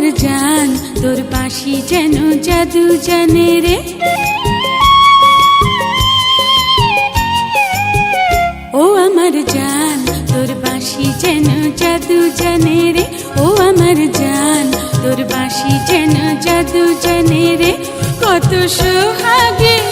জান, তোর বাঁশি যেন জাদু জানে রে। ও আমার জান, তোর বাঁশি যেন জাদু জানে রে। ও আমার জান, তোর বাঁশি যেন জাদু জানে রে। কত সোহাগে